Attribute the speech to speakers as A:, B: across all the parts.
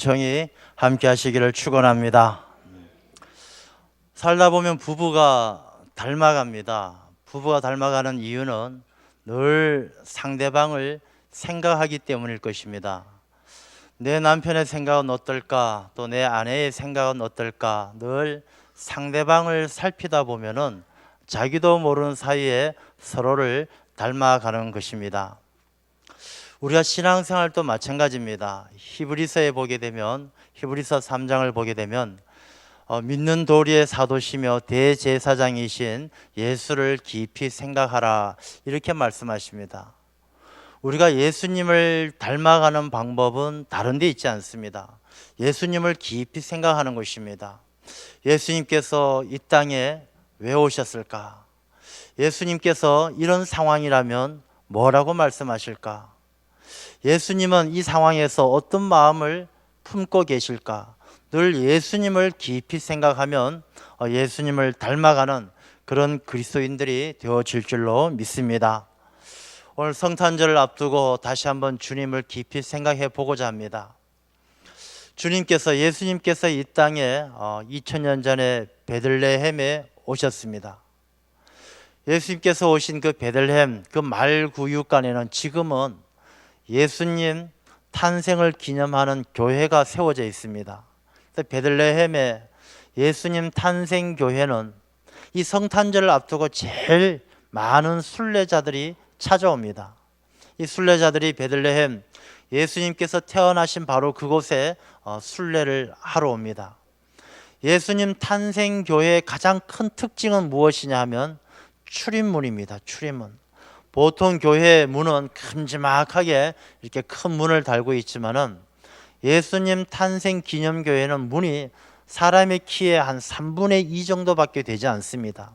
A: 청이 함께 하시기를 축원합니다. 살다 보면 부부가 닮아갑니다. 부부가 닮아가는 이유는 늘 상대방을 생각하기 때문일 것입니다. 내 남편의 생각은 어떨까? 또 내 아내의 생각은 어떨까? 늘 상대방을 살피다 보면은 자기도 모르는 사이에 서로를 닮아가는 것입니다. 우리가 신앙생활도 마찬가지입니다. 히브리서에 보게 되면 히브리서 3장을 보게 되면 어, 믿는 도리의 사도시며 대제사장이신 예수를 깊이 생각하라 이렇게 말씀하십니다. 우리가 예수님을 닮아가는 방법은 다른 데 있지 않습니다. 예수님을 깊이 생각하는 것입니다. 예수님께서 이 땅에 왜 오셨을까? 예수님께서 이런 상황이라면 뭐라고 말씀하실까? 예수님은 이 상황에서 어떤 마음을 품고 계실까? 늘 예수님을 깊이 생각하면 어, 예수님을 닮아가는 그런 그리스도인들이 되어질 줄로 믿습니다. 오늘 성탄절을 앞두고 다시 한번 주님을 깊이 생각해 보고자 합니다. 주님께서 예수님께서 이 땅에 2000년 전에 베들레헴에 오셨습니다. 예수님께서 오신 그 베들레헴 그 말구육간에는 지금은 예수님 탄생을 기념하는 교회가 세워져 있습니다. 베들레헴에 예수님 탄생 교회는 이 성탄절을 앞두고 제일 많은 순례자들이 찾아옵니다. 이 순례자들이 베들레헴 예수님께서 태어나신 바로 그곳에 어, 순례를 하러 옵니다. 예수님 탄생 교회의 가장 큰 특징은 무엇이냐 하면 출입문입니다. 출입문. 보통 교회 문은 큼지막하게 이렇게 큰 문을 달고 있지만은 예수님 탄생 기념 교회는 문이 사람의 키의 한 3분의 2 정도밖에 되지 않습니다.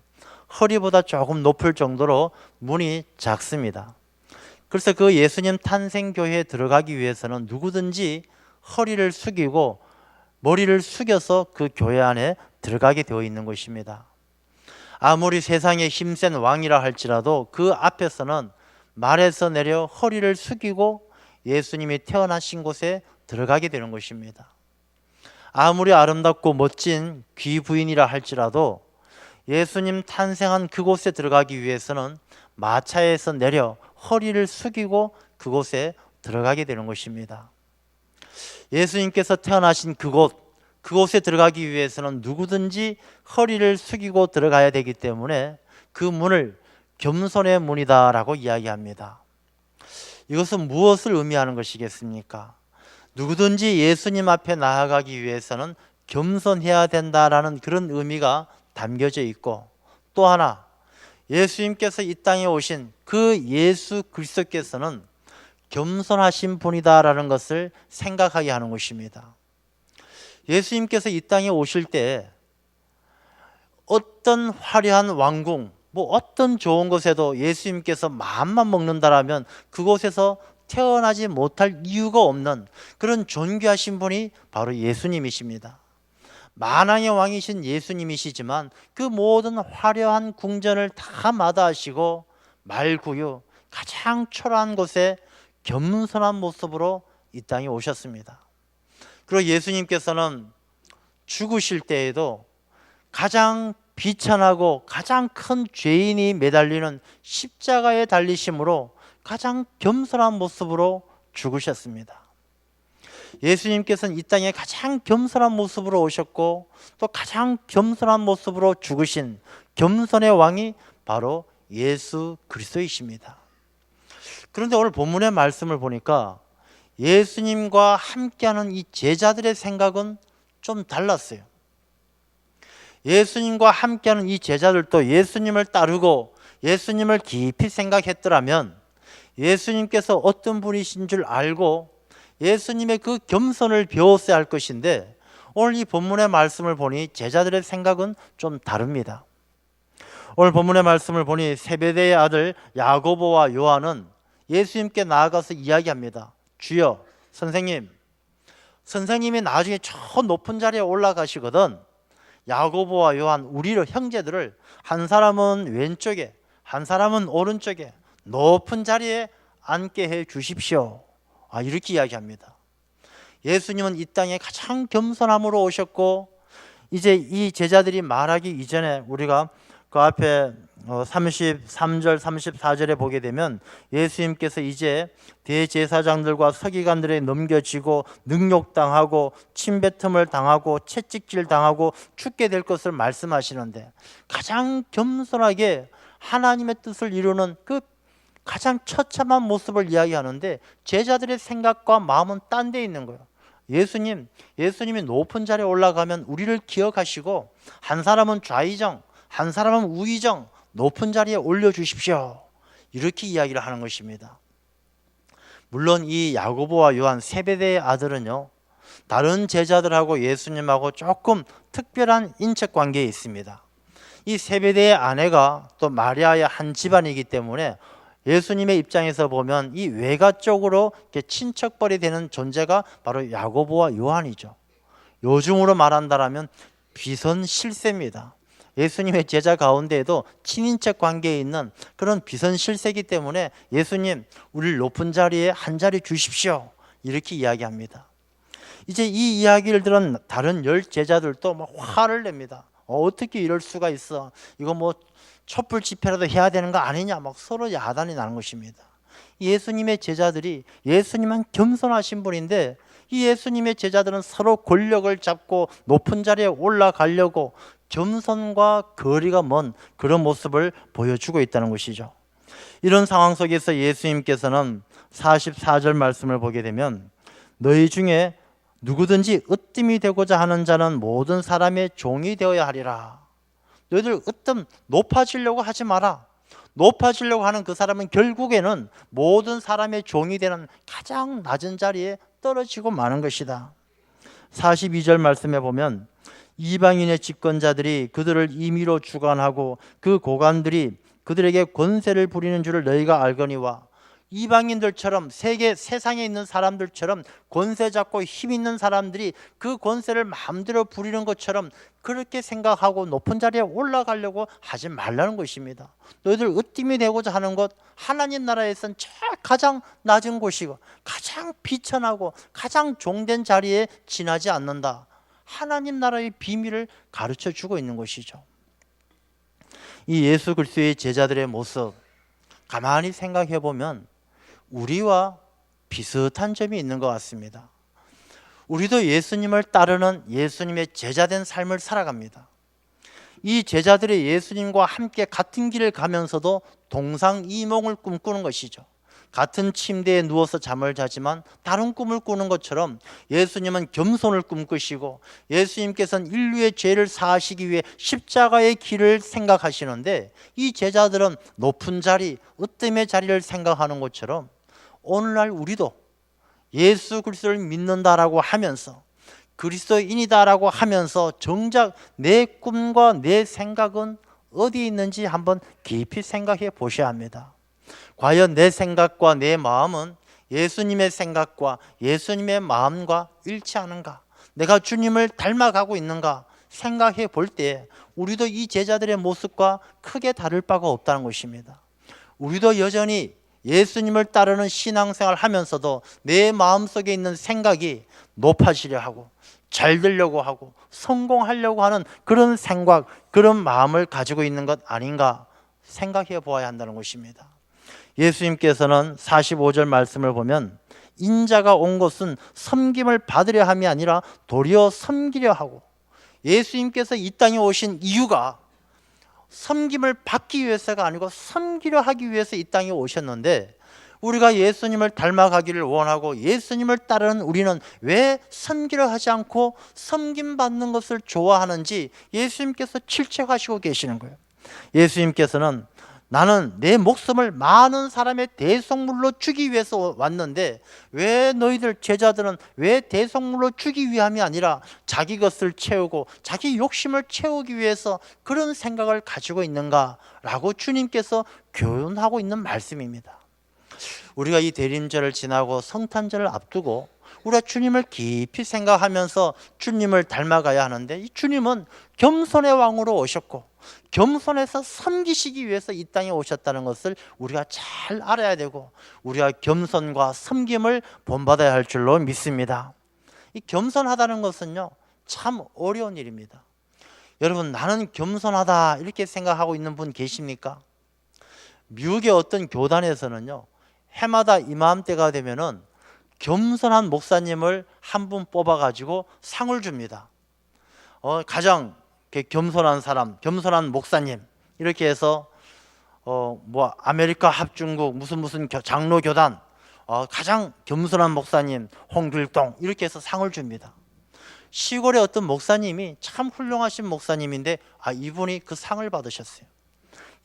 A: 허리보다 조금 높을 정도로 문이 작습니다. 그래서 그 예수님 탄생 교회에 들어가기 위해서는 누구든지 허리를 숙이고 머리를 숙여서 그 교회 안에 들어가게 되어 있는 것입니다. 아무리 세상에 힘센 왕이라 할지라도 그 앞에서는 말에서 내려 허리를 숙이고 예수님이 태어나신 곳에 들어가게 되는 것입니다. 아무리 아름답고 멋진 귀부인이라 할지라도 예수님 탄생한 그곳에 들어가기 위해서는 마차에서 내려 허리를 숙이고 그곳에 들어가게 되는 것입니다. 예수님께서 태어나신 그곳, 그곳에 들어가기 위해서는 누구든지 허리를 숙이고 들어가야 되기 때문에 그 문을 겸손의 문이다라고 이야기합니다. 이것은 무엇을 의미하는 것이겠습니까? 누구든지 예수님 앞에 나아가기 위해서는 겸손해야 된다라는 그런 의미가 담겨져 있고 또 하나 예수님께서 이 땅에 오신 그 예수 그리스도께서는 겸손하신 분이다라는 것을 생각하게 하는 것입니다. 예수님께서 이 땅에 오실 때 어떤 화려한 왕궁, 뭐 어떤 좋은 곳에도 예수님께서 마음만 먹는다라면 그곳에서 태어나지 못할 이유가 없는 그런 존귀하신 분이 바로 예수님이십니다. 만왕의 왕이신 예수님이시지만 그 모든 화려한 궁전을 다 마다하시고 말구유 가장 초라한 곳에 겸손한 모습으로 이 땅에 오셨습니다. 그리고 예수님께서는 죽으실 때에도 가장 비천하고 가장 큰 죄인이 매달리는 십자가에 달리심으로 가장 겸손한 모습으로 죽으셨습니다. 예수님께서는 이 땅에 가장 겸손한 모습으로 오셨고 또 가장 겸손한 모습으로 죽으신 겸손의 왕이 바로 예수 그리스도이십니다. 그런데 오늘 본문의 말씀을 보니까 예수님과 함께하는 이 제자들의 생각은 좀 달랐어요. 예수님과 함께하는 이 제자들도 예수님을 따르고 예수님을 깊이 생각했더라면 예수님께서 어떤 분이신 줄 알고 예수님의 그 겸손을 배웠어야 할 것인데 오늘 이 본문의 말씀을 보니 제자들의 생각은 좀 다릅니다. 오늘 본문의 말씀을 보니 세베대의 아들 야고보와 요한은 예수님께 나아가서 이야기합니다. 주여, 선생님, 선생님이 나중에 저 높은 자리에 올라가시거든. 야고보와 요한 우리를 형제들을 한 사람은 왼쪽에 한 사람은 오른쪽에 높은 자리에 앉게 해 주십시오. 아, 이렇게 이야기합니다. 예수님은 이 땅에 가장 겸손함으로 오셨고 이제 이 제자들이 말하기 이전에 우리가 그 앞에 어, 33절 34절에 보게 되면 예수님께서 이제 대제사장들과 서기관들에 넘겨지고 능욕당하고 침뱉음을 당하고 채찍질 당하고 죽게 될 것을 말씀하시는데 가장 겸손하게 하나님의 뜻을 이루는 그 가장 처참한 모습을 이야기하는데 제자들의 생각과 마음은 딴 데 있는 거예요. 예수님, 예수님이 높은 자리에 올라가면 우리를 기억하시고 한 사람은 좌의정, 한 사람은 우의정 높은 자리에 올려 주십시오. 이렇게 이야기를 하는 것입니다. 물론 이 야고보와 요한 세베대의 아들은요. 다른 제자들하고 예수님하고 조금 특별한 인척 관계에 있습니다. 이 세베대의 아내가 또 마리아의 한 집안이기 때문에 예수님의 입장에서 보면 이 외가 쪽으로 친척벌이 되는 존재가 바로 야고보와 요한이죠. 요즘으로 말한다라면 비선 실세입니다. 예수님의 제자 가운데에도 친인척 관계에 있는 그런 비선 실세이기 때문에 예수님 우리를 높은 자리에 한 자리 주십시오. 이렇게 이야기합니다. 이제 이 이야기를 들은 다른 열 제자들도 막 화를 냅니다. 어, 어떻게 이럴 수가 있어? 이거 뭐 촛불 집회라도 해야 되는 거 아니냐? 막 서로 야단이 나는 것입니다. 예수님의 제자들이 예수님은 겸손하신 분인데 이 예수님의 제자들은 서로 권력을 잡고 높은 자리에 올라가려고 겸손과 거리가 먼 그런 모습을 보여주고 있다는 것이죠. 이런 상황 속에서 예수님께서는 44절 말씀을 보게 되면 너희 중에 누구든지 으뜸이 되고자 하는 자는 모든 사람의 종이 되어야 하리라. 너희들 으뜸 높아지려고 하지 마라. 높아지려고 하는 그 사람은 결국에는 모든 사람의 종이 되는 가장 낮은 자리에 떨어지고 마는 것이다. 42절 말씀에 보면 이방인의 집권자들이 그들을 임의로 주관하고 그 고관들이 그들에게 권세를 부리는 줄을 너희가 알거니와 이방인들처럼 세계 세상에 있는 사람들처럼 권세 잡고 힘 있는 사람들이 그 권세를 마음대로 부리는 것처럼 그렇게 생각하고 높은 자리에 올라가려고 하지 말라는 것입니다. 너희들 으뜸이 되고자 하는 것 하나님 나라에선 가장 낮은 곳이고 가장 비천하고 가장 종된 자리에 지나지 않는다. 하나님 나라의 비밀을 가르쳐 주고 있는 것이죠. 이 예수 그리스도의 제자들의 모습 가만히 생각해 보면 우리와 비슷한 점이 있는 것 같습니다. 우리도 예수님을 따르는 예수님의 제자된 삶을 살아갑니다. 이 제자들이 예수님과 함께 같은 길을 가면서도 동상이몽을 꿈꾸는 것이죠. 같은 침대에 누워서 잠을 자지만 다른 꿈을 꾸는 것처럼 예수님은 겸손을 꿈꾸시고 예수님께서는 인류의 죄를 사하시기 위해 십자가의 길을 생각하시는데 이 제자들은 높은 자리, 으뜸의 자리를 생각하는 것처럼 오늘날 우리도 예수 그리스도를 믿는다라고 하면서 그리스도인이다라고 하면서 정작 내 꿈과 내 생각은 어디 있는지 한번 깊이 생각해 보셔야 합니다. 과연 내 생각과 내 마음은 예수님의 생각과 예수님의 마음과 일치하는가? 내가 주님을 닮아가고 있는가? 생각해 볼 때 우리도 이 제자들의 모습과 크게 다를 바가 없다는 것입니다. 우리도 여전히 예수님을 따르는 신앙생활 하면서도 내 마음속에 있는 생각이 높아지려 하고 잘 되려고 하고 성공하려고 하는 그런 생각, 그런 마음을 가지고 있는 것 아닌가 생각해 보아야 한다는 것입니다. 예수님께서는 45절 말씀을 보면 인자가 온 것은 섬김을 받으려 함이 아니라 도리어 섬기려 하고 예수님께서 이 땅에 오신 이유가 섬김을 받기 위해서가 아니고 섬기려 하기 위해서 이 땅에 오셨는데 우리가 예수님을 닮아가기를 원하고 예수님을 따르는 우리는 왜 섬기려 하지 않고 섬김 받는 것을 좋아하는지 예수님께서 질책하시고 계시는 거예요. 예수님께서는 나는 내 목숨을 많은 사람의 대속물로 주기 위해서 왔는데 왜 너희들 제자들은 왜 대속물로 주기 위함이 아니라 자기 것을 채우고 자기 욕심을 채우기 위해서 그런 생각을 가지고 있는가라고 주님께서 교훈하고 있는 말씀입니다. 우리가 이 대림절을 지나고 성탄절을 앞두고 우리가 주님을 깊이 생각하면서 주님을 닮아가야 하는데 이 주님은 겸손의 왕으로 오셨고 겸손해서 섬기시기 위해서 이 땅에 오셨다는 것을 우리가 잘 알아야 되고 우리가 겸손과 섬김을 본받아야 할 줄로 믿습니다. 이 겸손하다는 것은요 참 어려운 일입니다. 여러분 나는 겸손하다 이렇게 생각하고 있는 분 계십니까? 미국의 어떤 교단에서는요 해마다 이맘때가 되면은 겸손한 목사님을 한 분 뽑아 가지고 상을 줍니다. 어, 가장 겸손한 사람, 겸손한 목사님 이렇게 해서 어, 뭐 아메리카 합중국 무슨 무슨 교- 장로 교단 어, 가장 겸손한 목사님 홍길동 이렇게 해서 상을 줍니다. 시골의 어떤 목사님이 참 훌륭하신 목사님인데 아 이분이 그 상을 받으셨어요.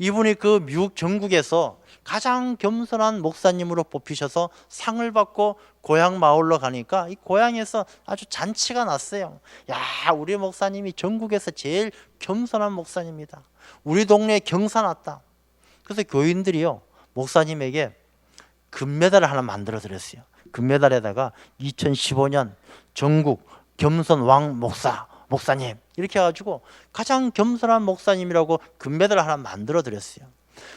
A: 이분이 그 미국 전국에서 가장 겸손한 목사님으로 뽑히셔서 상을 받고 고향 마을로 가니까 이 고향에서 아주 잔치가 났어요. 야, 우리 목사님이 전국에서 제일 겸손한 목사님이다. 우리 동네에 경사 났다. 그래서 교인들이요 목사님에게 금메달을 하나 만들어 드렸어요. 금메달에다가 2015년 전국 겸손 왕 목사 목사님 이렇게 해가지고 가장 겸손한 목사님이라고 금메달을 하나 만들어 드렸어요.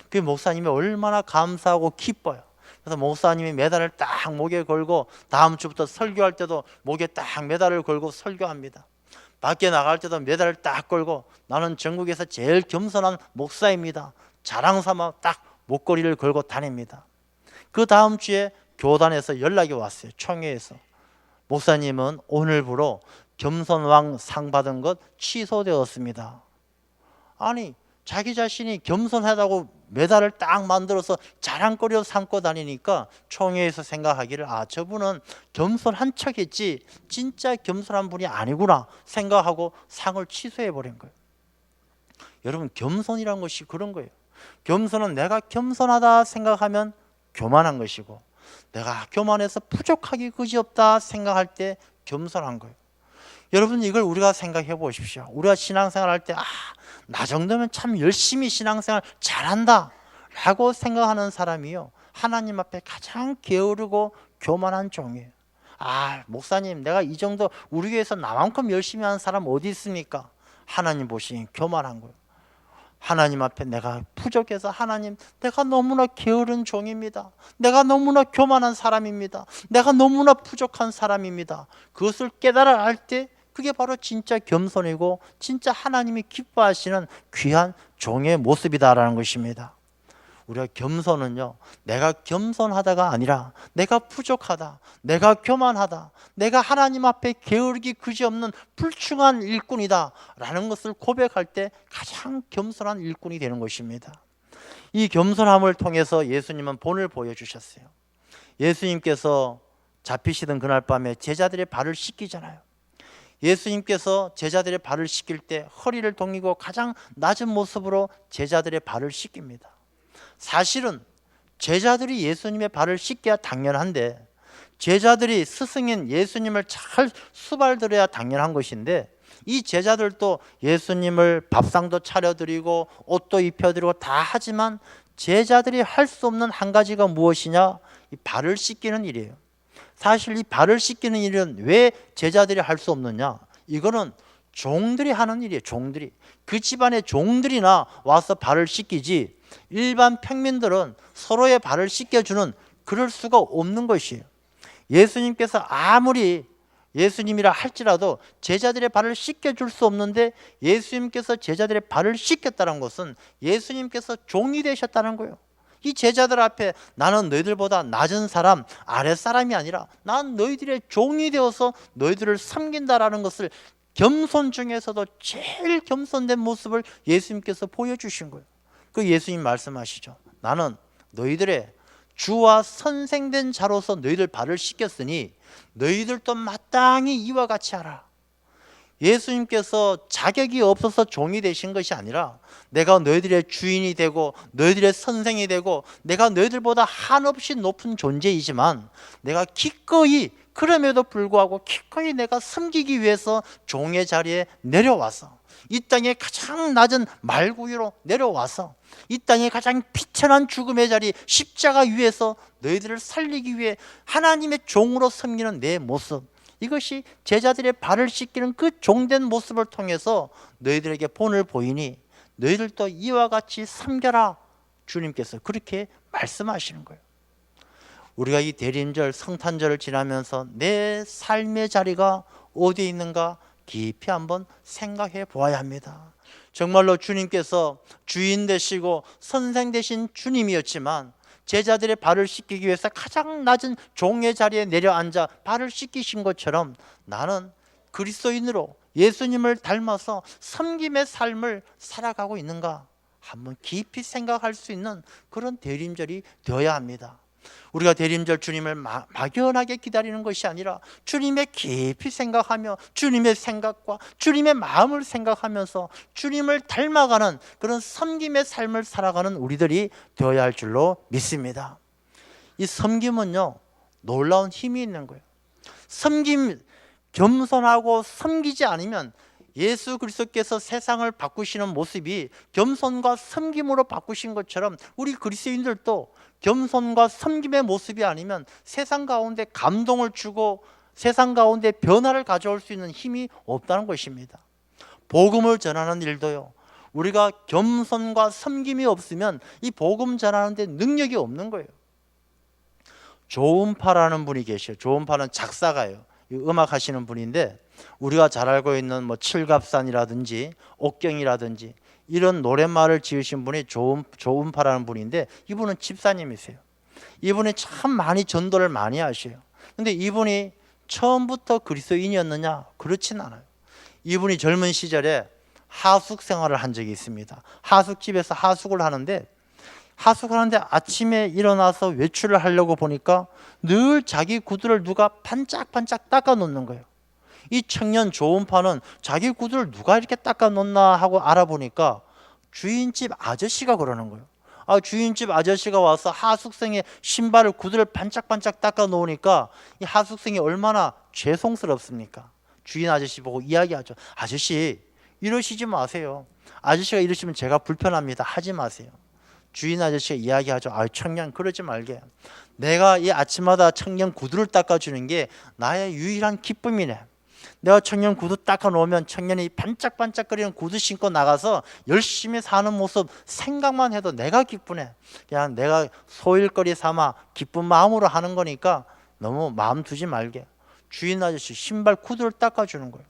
A: 그 목사님이 얼마나 감사하고 기뻐요. 그래서 목사님이 메달을 딱 목에 걸고 다음 주부터 설교할 때도 목에 딱 메달을 걸고 설교합니다. 밖에 나갈 때도 메달을 딱 걸고 나는 전국에서 제일 겸손한 목사입니다. 자랑 삼아 딱 목걸이를 걸고 다닙니다. 그 다음 주에 교단에서 연락이 왔어요. 총회에서 목사님은 오늘부로 겸손왕 상 받은 것 취소되었습니다. 아니 자기 자신이 겸손하다고 메달을 딱 만들어서 자랑거리로 삼고 다니니까 총회에서 생각하기를 아 저분은 겸손한 척했지 진짜 겸손한 분이 아니구나 생각하고 상을 취소해 버린 거예요. 여러분 겸손이란 것이 그런 거예요. 겸손은 내가 겸손하다 생각하면 교만한 것이고 내가 교만해서 부족하기 그지없다 생각할 때 겸손한 거예요. 여러분 이걸 우리가 생각해 보십시오. 우리가 신앙생활 할 때 아, 나 정도면 참 열심히 신앙생활 잘한다 라고 생각하는 사람이요. 하나님 앞에 가장 게으르고 교만한 종이에요. 아, 목사님 내가 이 정도 우리 교회에서 나만큼 열심히 하는 사람 어디 있습니까? 하나님 보시니 교만한 거예요. 하나님 앞에 내가 부족해서 하나님 내가 너무나 게으른 종입니다. 내가 너무나 교만한 사람입니다. 내가 너무나 부족한 사람입니다. 그것을 깨달아 알때 그게 바로 진짜 겸손이고 진짜 하나님이 기뻐하시는 귀한 종의 모습이다라는 것입니다. 우리가 겸손은요, 내가 겸손하다가 아니라 내가 부족하다, 내가 교만하다, 내가 하나님 앞에 게으르기 그지없는 불충한 일꾼이다 라는 것을 고백할 때 가장 겸손한 일꾼이 되는 것입니다. 이 겸손함을 통해서 예수님은 본을 보여주셨어요. 예수님께서 잡히시던 그날 밤에 제자들의 발을 씻기잖아요. 예수님께서 제자들의 발을 씻길 때 허리를 동이고 가장 낮은 모습으로 제자들의 발을 씻깁니다. 사실은 제자들이 예수님의 발을 씻겨야 당연한데 제자들이 스승인 예수님을 잘 수발들어야 당연한 것인데 이 제자들도 예수님을 밥상도 차려드리고 옷도 입혀드리고 다 하지만 제자들이 할 수 없는 한 가지가 무엇이냐? 이 발을 씻기는 일이에요. 사실 이 발을 씻기는 일은 왜 제자들이 할 수 없느냐? 이거는 종들이 하는 일이에요. 종들이 그 집안의 종들이나 와서 발을 씻기지 일반 평민들은 서로의 발을 씻겨주는 그럴 수가 없는 것이에요. 예수님께서 아무리 예수님이라 할지라도 제자들의 발을 씻겨줄 수 없는데 예수님께서 제자들의 발을 씻겼다는 것은 예수님께서 종이 되셨다는 거예요. 이 제자들 앞에 나는 너희들보다 낮은 사람, 아랫 사람이 아니라 난 너희들의 종이 되어서 너희들을 섬긴다라는 것을 겸손 중에서도 제일 겸손된 모습을 예수님께서 보여주신 거예요. 그 예수님 말씀하시죠. 나는 너희들의 주와 선생된 자로서 너희들 발을 씻겼으니 너희들도 마땅히 이와 같이 하라. 예수님께서 자격이 없어서 종이 되신 것이 아니라 내가 너희들의 주인이 되고 너희들의 선생이 되고 내가 너희들보다 한없이 높은 존재이지만 내가 기꺼이 그럼에도 불구하고 기꺼이 내가 섬기기 위해서 종의 자리에 내려와서 이 땅의 가장 낮은 말구유로 내려와서 이 땅의 가장 비천한 죽음의 자리 십자가 위에서 너희들을 살리기 위해 하나님의 종으로 섬기는 내 모습 이것이 제자들의 발을 씻기는 그 종된 모습을 통해서 너희들에게 본을 보이니 너희들도 이와 같이 섬겨라 주님께서 그렇게 말씀하시는 거예요. 우리가 이 대림절 성탄절을 지나면서 내 삶의 자리가 어디 있는가 깊이 한번 생각해 보아야 합니다. 정말로 주님께서 주인 되시고 선생 되신 주님이었지만 제자들의 발을 씻기기 위해서 가장 낮은 종의 자리에 내려앉아 발을 씻기신 것처럼 나는 그리스도인으로 예수님을 닮아서 섬김의 삶을 살아가고 있는가 한번 깊이 생각할 수 있는 그런 대림절이 되어야 합니다. 우리가 대림절 주님을 마- 막연하게 기다리는 것이 아니라 주님의 깊이 생각하며 주님의 생각과 주님의 마음을 생각하면서 주님을 닮아가는 그런 섬김의 삶을 살아가는 우리들이 되어야 할 줄로 믿습니다. 이 섬김은요 놀라운 힘이 있는 거예요. 섬김 겸손하고 섬기지 않으면 예수 그리스도께서 세상을 바꾸시는 모습이 겸손과 섬김으로 바꾸신 것처럼 우리 그리스도인들도 겸손과 섬김의 모습이 아니면 세상 가운데 감동을 주고 세상 가운데 변화를 가져올 수 있는 힘이 없다는 것입니다. 복음을 전하는 일도요. 우리가 겸손과 섬김이 없으면 이 복음 전하는데 능력이 없는 거예요. 조은파라는 분이 계셔요. 조은파는 작사가예요. 이 음악 하시는 분인데 우리가 잘 알고 있는 뭐 칠갑산이라든지 옥경이라든지 이런 노랫말을 지으신 분이 조은, 조은파라는 분인데 이분은 집사님이세요. 이분이 참 많이 전도를 많이 하셔요. 근데 이분이 처음부터 그리스도인이었느냐? 그렇진 않아요. 이분이 젊은 시절에 하숙 생활을 한 적이 있습니다. 하숙집에서 하숙을 하는데 하숙을 하는데 아침에 일어나서 외출을 하려고 보니까 늘 자기 구두를 누가 반짝반짝 닦아 놓는 거예요. 이 청년 조은파는 자기 구두를 누가 이렇게 닦아 놓나 하고 알아보니까 주인집 아저씨가 그러는 거예요. 아, 주인집 아저씨가 와서 하숙생의 신발을 구두를 반짝반짝 닦아 놓으니까 이 하숙생이 얼마나 죄송스럽습니까? 주인 아저씨 보고 이야기하죠. 아저씨 이러시지 마세요. 아저씨가 이러시면 제가 불편합니다. 하지 마세요. 주인 아저씨가 이야기하죠. 아, 청년 그러지 말게. 내가 이 아침마다 청년 구두를 닦아주는 게 나의 유일한 기쁨이네. 내가 청년 구두 닦아 놓으면 청년이 반짝반짝거리는 구두 신고 나가서 열심히 사는 모습 생각만 해도 내가 기쁘네. 그냥 내가 소일거리 삼아 기쁜 마음으로 하는 거니까 너무 마음 두지 말게. 주인 아저씨 신발 구두를 닦아 주는 거예요.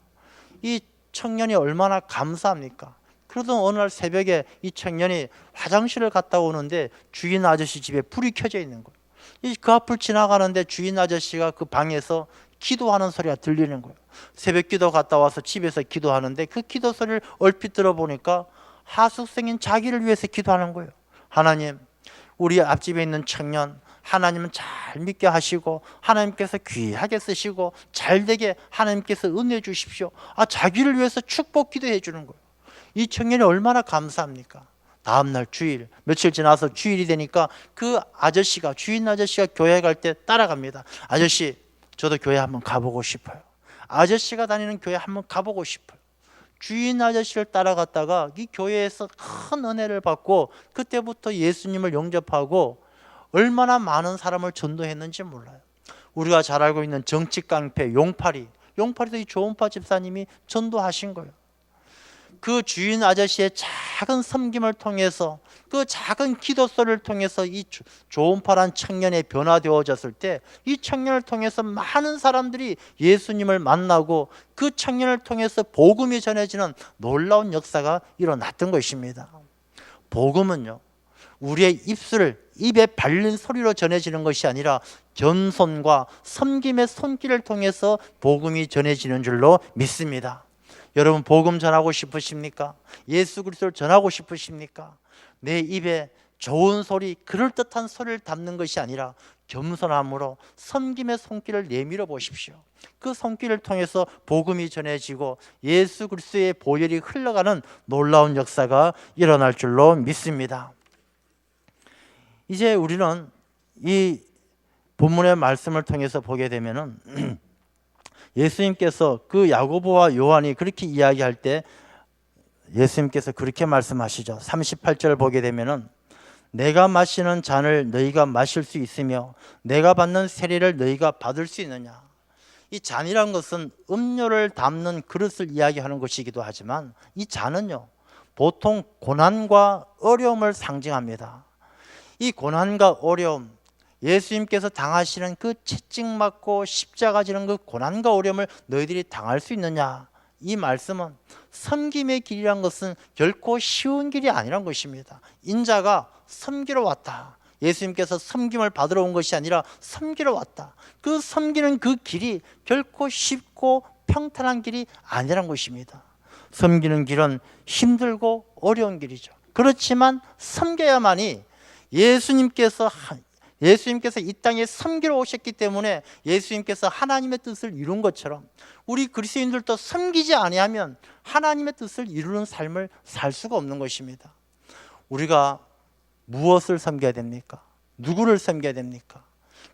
A: 이 청년이 얼마나 감사합니까? 그러던 어느 날 새벽에 이 청년이 화장실을 갔다 오는데 주인 아저씨 집에 불이 켜져 있는 거예요. 이그 앞을 지나가는데 주인 아저씨가 그 방에서 기도하는 소리가 들리는 거예요. 새벽 기도 갔다 와서 집에서 기도하는데 그 기도 소리를 얼핏 들어보니까 하숙생인 자기를 위해서 기도하는 거예요. 하나님, 우리 앞집에 있는 청년 하나님은 잘 믿게 하시고 하나님께서 귀하게 쓰시고 잘 되게 하나님께서 은혜 주십시오. 아 자기를 위해서 축복 기도해 주는 거예요. 이 청년이 얼마나 감사합니까? 다음 날 주일 며칠 지나서 주일이 되니까 그 아저씨가 주인 아저씨가 교회 갈 때 따라갑니다. 아저씨 저도 교회 한번 가보고 싶어요. 아저씨가 다니는 교회 한번 가보고 싶어요. 주인 아저씨를 따라갔다가 이 교회에서 큰 은혜를 받고 그때부터 예수님을 영접하고 얼마나 많은 사람을 전도했는지 몰라요. 우리가 잘 알고 있는 정치 깡패 용팔이 용팔이도 이 조은파 집사님이 전도하신 거예요. 그 주인 아저씨의 작은 섬김을 통해서 그 작은 기도 소리를 통해서 이 조- 조은파란 청년의 변화되어졌을 때 이 청년을 통해서 많은 사람들이 예수님을 만나고 그 청년을 통해서 복음이 전해지는 놀라운 역사가 일어났던 것입니다. 복음은요. 우리의 입술을 입에 발린 소리로 전해지는 것이 아니라 겸손과 섬김의 손길을 통해서 복음이 전해지는 줄로 믿습니다. 여러분 복음 전하고 싶으십니까? 예수 그리스도를 전하고 싶으십니까? 내 입에 좋은 소리, 그럴듯한 소리를 담는 것이 아니라 겸손함으로 섬김의 손길을 내밀어 보십시오. 그 손길을 통해서 복음이 전해지고 예수 그리스도의 보혈이 흘러가는 놀라운 역사가 일어날 줄로 믿습니다. 이제 우리는 이 본문의 말씀을 통해서 보게 되면은 예수님께서 그 야고보와 요한이 그렇게 이야기할 때 예수님께서 그렇게 말씀하시죠. 38절 보게 되면은 내가 마시는 잔을 너희가 마실 수 있으며 내가 받는 세례를 너희가 받을 수 있느냐. 이 잔이란 것은 음료를 담는 그릇을 이야기하는 것이기도 하지만 이 잔은요. 보통 고난과 어려움을 상징합니다. 이 고난과 어려움 예수님께서 당하시는 그 채찍 맞고 십자가 지는 그 고난과 어려움을 너희들이 당할 수 있느냐? 이 말씀은 섬김의 길이란 것은 결코 쉬운 길이 아니란 것입니다. 인자가 섬기러 왔다. 예수님께서 섬김을 받으러 온 것이 아니라 섬기러 왔다. 그 섬기는 그 길이 결코 쉽고 평탄한 길이 아니란 것입니다. 섬기는 길은 힘들고 어려운 길이죠. 그렇지만 섬겨야만이 예수님께서 하- 예수님께서 이 땅에 섬기러 오셨기 때문에 예수님께서 하나님의 뜻을 이룬 것처럼 우리 그리스도인들도 섬기지 아니하면 하나님의 뜻을 이루는 삶을 살 수가 없는 것입니다. 우리가 무엇을 섬겨야 됩니까? 누구를 섬겨야 됩니까?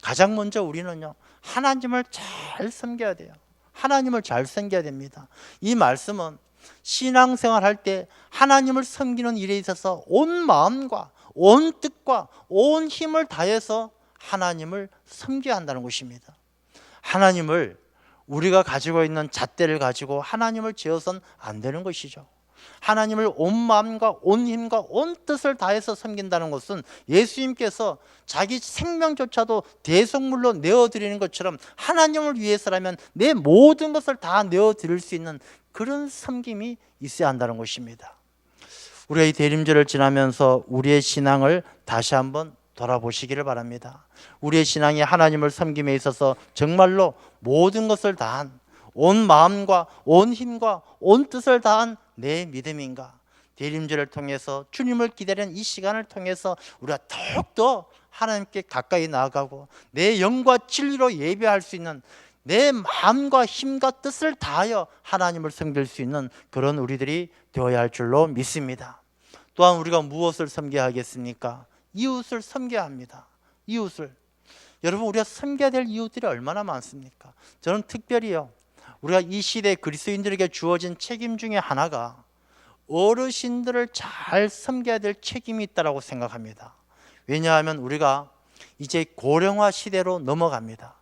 A: 가장 먼저 우리는요 하나님을 잘 섬겨야 돼요. 하나님을 잘 섬겨야 됩니다. 이 말씀은 신앙생활 할 때 하나님을 섬기는 일에 있어서 온 마음과 온 뜻과 온 힘을 다해서 하나님을 섬겨야 한다는 것입니다. 하나님을 우리가 가지고 있는 잣대를 가지고 하나님을 지어선 안 되는 것이죠. 하나님을 온 마음과 온 힘과 온 뜻을 다해서 섬긴다는 것은 예수님께서 자기 생명조차도 대속물로 내어드리는 것처럼 하나님을 위해서라면 내 모든 것을 다 내어드릴 수 있는 그런 섬김이 있어야 한다는 것입니다. 우리가 이 대림절을 지나면서 우리의 신앙을 다시 한번 돌아보시기를 바랍니다. 우리의 신앙이 하나님을 섬김에 있어서 정말로 모든 것을 다한 온 마음과 온 힘과 온 뜻을 다한 내 믿음인가? 대림절을 통해서 주님을 기다리는 이 시간을 통해서 우리가 더욱더 하나님께 가까이 나아가고 내 영과 진리로 예배할 수 있는 내 마음과 힘과 뜻을 다하여 하나님을 섬길 수 있는 그런 우리들이 되어야 할 줄로 믿습니다. 또한 우리가 무엇을 섬겨야 하겠습니까? 이웃을 섬겨야 합니다. 이웃을. 여러분 우리가 섬겨야 될 이웃들이 얼마나 많습니까? 저는 특별히요. 우리가 이 시대 그리스도인들에게 주어진 책임 중에 하나가 어르신들을 잘 섬겨야 될 책임이 있다라고 생각합니다. 왜냐하면 우리가 이제 고령화 시대로 넘어갑니다.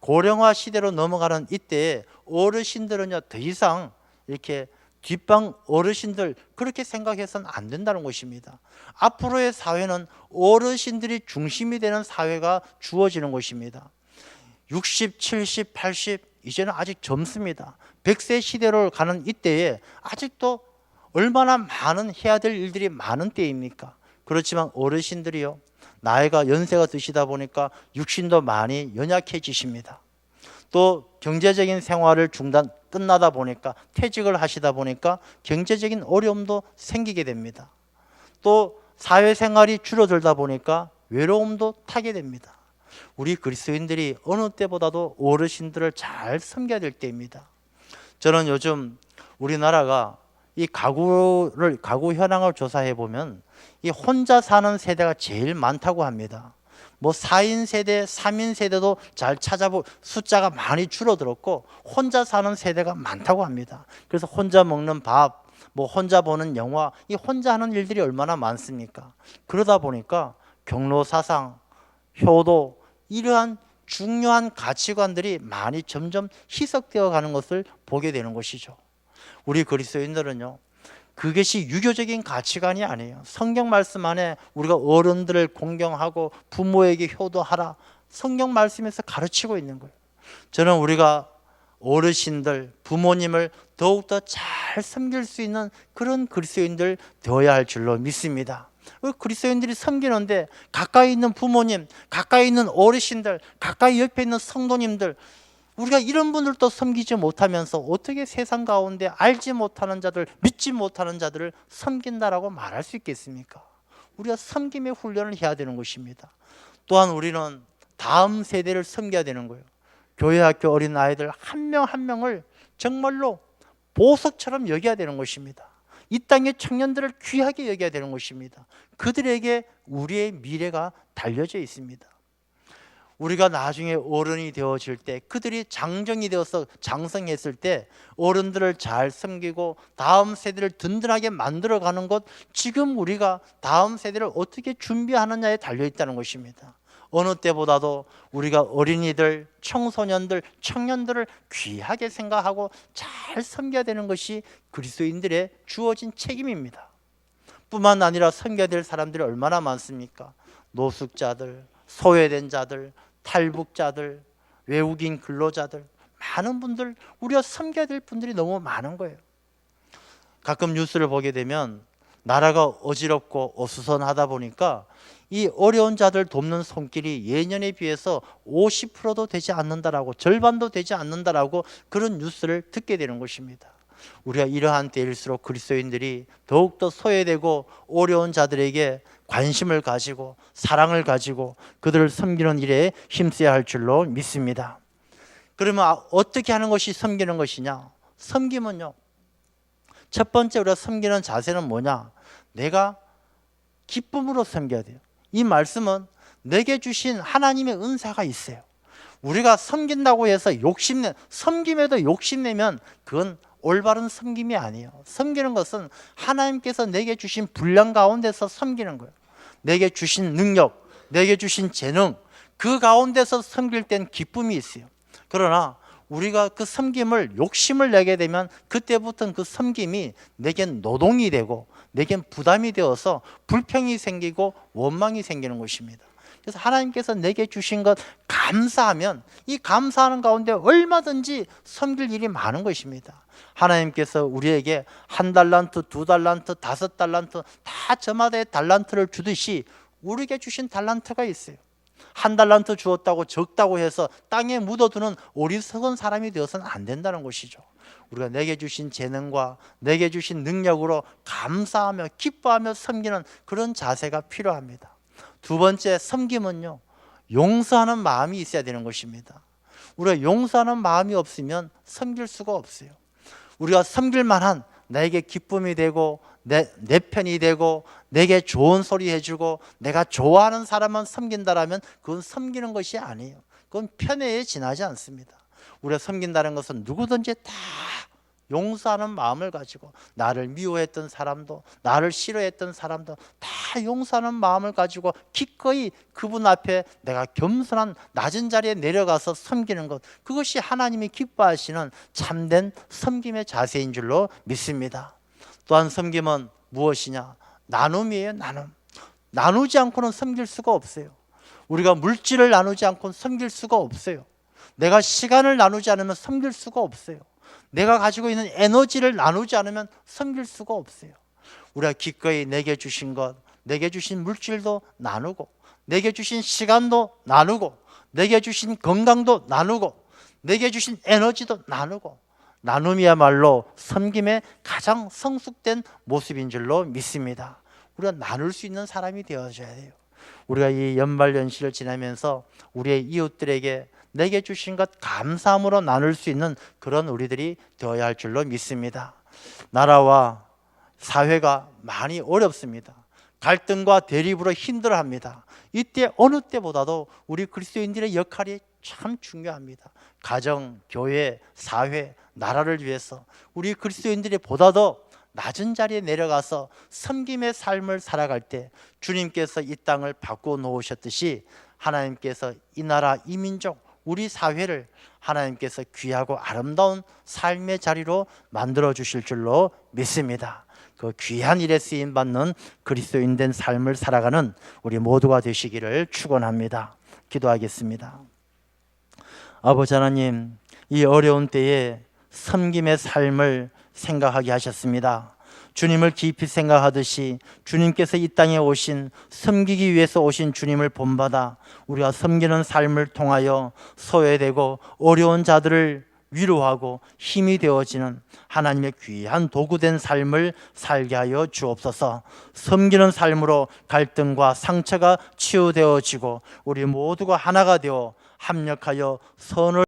A: 고령화 시대로 넘어가는 이때에 어르신들은요 더 이상 이렇게 뒷방 어르신들 그렇게 생각해서는 안 된다는 것입니다. 앞으로의 사회는 어르신들이 중심이 되는 사회가 주어지는 것입니다. 60, 70, 80 이제는 아직 젊습니다. 100세 시대로 가는 이때에 아직도 얼마나 많은 해야 될 일들이 많은 때입니까? 그렇지만 어르신들이요. 나이가 연세가 드시다 보니까 육신도 많이 연약해지십니다. 또 경제적인 생활을 중단 끝나다 보니까 퇴직을 하시다 보니까 경제적인 어려움도 생기게 됩니다. 또 사회생활이 줄어들다 보니까 외로움도 타게 됩니다. 우리 그리스도인들이 어느 때보다도 어르신들을 잘 섬겨야 될 때입니다. 저는 요즘 우리나라가 이 가구를 가구 현황을 조사해 보면 이 혼자 사는 세대가 제일 많다고 합니다. 뭐 4인 세대, 3인 세대도 잘 찾아보 숫자가 많이 줄어들었고 혼자 사는 세대가 많다고 합니다. 그래서 혼자 먹는 밥, 뭐 혼자 보는 영화, 이 혼자 하는 일들이 얼마나 많습니까? 그러다 보니까 경로 사상, 효도 이러한 중요한 가치관들이 많이 점점 희석되어 가는 것을 보게 되는 것이죠. 우리 그리스도인들은요. 그것이 유교적인 가치관이 아니에요. 성경 말씀 안에 우리가 어른들을 공경하고 부모에게 효도하라. 성경 말씀에서 가르치고 있는 거예요. 저는 우리가 어르신들, 부모님을 더욱더 잘 섬길 수 있는 그런 그리스도인들 되어야 할 줄로 믿습니다. 그 그리스도인들이 섬기는데 가까이 있는 부모님, 가까이 있는 어르신들, 가까이 옆에 있는 성도님들 우리가 이런 분들도 섬기지 못하면서 어떻게 세상 가운데 알지 못하는 자들, 믿지 못하는 자들을 섬긴다라고 말할 수 있겠습니까? 우리가 섬김의 훈련을 해야 되는 것입니다. 또한 우리는 다음 세대를 섬겨야 되는 거예요. 교회 학교 어린 아이들 한 명한 명을 정말로 보석처럼 여겨야 되는 것입니다. 이 땅의 청년들을 귀하게 여겨야 되는 것입니다. 그들에게 우리의 미래가 달려져 있습니다. 우리가 나중에 어른이 되어질 때 그들이 장정이 되어서 장성했을 때 어른들을 잘 섬기고 다음 세대를 든든하게 만들어 가는 것 지금 우리가 다음 세대를 어떻게 준비하느냐에 달려 있다는 것입니다. 어느 때보다도 우리가 어린이들, 청소년들, 청년들을 귀하게 생각하고 잘 섬겨야 되는 것이 그리스도인들의 주어진 책임입니다. 뿐만 아니라 섬겨야 될 사람들이 얼마나 많습니까? 노숙자들, 소외된 자들, 탈북자들, 외국인 근로자들 많은 분들 우리가 섬겨야 될 분들이 너무 많은 거예요. 가끔 뉴스를 보게 되면 나라가 어지럽고 어수선하다 보니까 이 어려운 자들 돕는 손길이 예년에 비해서 50%도 되지 않는다라고 절반도 되지 않는다라고 그런 뉴스를 듣게 되는 것입니다. 우리가 이러한 때일수록 그리스도인들이 더욱더 소외되고 어려운 자들에게 관심을 가지고 사랑을 가지고 그들을 섬기는 일에 힘써야 할 줄로 믿습니다. 그러면 아, 어떻게 하는 것이 섬기는 것이냐? 섬김은요. 첫 번째 우리가 섬기는 자세는 뭐냐? 내가 기쁨으로 섬겨야 돼요. 이 말씀은 내게 주신 하나님의 은사가 있어요. 우리가 섬긴다고 해서 욕심내 섬김에도 욕심내면 그건 올바른 섬김이 아니에요. 섬기는 것은 하나님께서 내게 주신 분량 가운데서 섬기는 거예요. 내게 주신 능력, 내게 주신 재능 그 가운데서 섬길 땐 기쁨이 있어요. 그러나 우리가 그 섬김을 욕심을 내게 되면 그때부터는 그 섬김이 내겐 노동이 되고 내겐 부담이 되어서 불평이 생기고 원망이 생기는 것입니다. 그래서 하나님께서 내게 주신 것 감사하면 이 감사하는 가운데 얼마든지 섬길 일이 많은 것입니다. 하나님께서 우리에게 한 달란트, 두 달란트, 다섯 달란트 다 저마다의 달란트를 주듯이 우리에게 주신 달란트가 있어요. 한 달란트 주었다고 적다고 해서 땅에 묻어두는 어리석은 사람이 되어서는 안 된다는 것이죠. 우리가 내게 주신 재능과 내게 주신 능력으로 감사하며 기뻐하며 섬기는 그런 자세가 필요합니다. 두 번째 섬김은요. 용서하는 마음이 있어야 되는 것입니다. 우리가 용서하는 마음이 없으면 섬길 수가 없어요. 우리가 섬길 만한 나에게 기쁨이 되고 내, 내 편이 되고 내게 좋은 소리 해주고 내가 좋아하는 사람만 섬긴다라면 그건 섬기는 것이 아니에요. 그건 편애에 지나지 않습니다. 우리가 섬긴다는 것은 누구든지 다 용서하는 마음을 가지고 나를 미워했던 사람도 나를 싫어했던 사람도 다 용서하는 마음을 가지고 기꺼이 그분 앞에 내가 겸손한 낮은 자리에 내려가서 섬기는 것 그것이 하나님이 기뻐하시는 참된 섬김의 자세인 줄로 믿습니다. 또한 섬김은 무엇이냐? 나눔이에요, 나눔. 나누지 않고는 섬길 수가 없어요. 우리가 물질을 나누지 않고는 섬길 수가 없어요. 내가 시간을 나누지 않으면 섬길 수가 없어요. 내가 가지고 있는 에너지를 나누지 않으면 섬길 수가 없어요. 우리가 기꺼이 내게 주신 것, 내게 주신 물질도 나누고, 내게 주신 시간도 나누고, 내게 주신 건강도 나누고, 내게 주신 에너지도 나누고, 나눔이야말로 섬김의 가장 성숙된 모습인 줄로 믿습니다. 우리가 나눌 수 있는 사람이 되어줘야 돼요. 우리가 이 연말 연시를 지나면서 우리의 이웃들에게 내게 주신 것 감사함으로 나눌 수 있는 그런 우리들이 되어야 할 줄로 믿습니다. 나라와 사회가 많이 어렵습니다. 갈등과 대립으로 힘들어합니다. 이때 어느 때보다도 우리 그리스도인들의 역할이 참 중요합니다. 가정, 교회, 사회, 나라를 위해서 우리 그리스도인들이 보다 더 낮은 자리에 내려가서 섬김의 삶을 살아갈 때 주님께서 이 땅을 바꾸어 놓으셨듯이 하나님께서 이 나라 이 민족 우리 사회를 하나님께서 귀하고 아름다운 삶의 자리로 만들어 주실 줄로 믿습니다. 그 귀한 일에 쓰임 받는 그리스도인 된 삶을 살아가는 우리 모두가 되시기를 축원합니다. 기도하겠습니다. 아버지 하나님, 이 어려운 때에 섬김의 삶을 생각하게 하셨습니다. 주님을 깊이 생각하듯이 주님께서 이 땅에 오신 섬기기 위해서 오신 주님을 본받아 우리가 섬기는 삶을 통하여 소외되고 어려운 자들을 위로하고 힘이 되어지는 하나님의 귀한 도구된 삶을 살게 하여 주옵소서. 섬기는 삶으로 갈등과 상처가 치유되어지고 우리 모두가 하나가 되어 합력하여 선을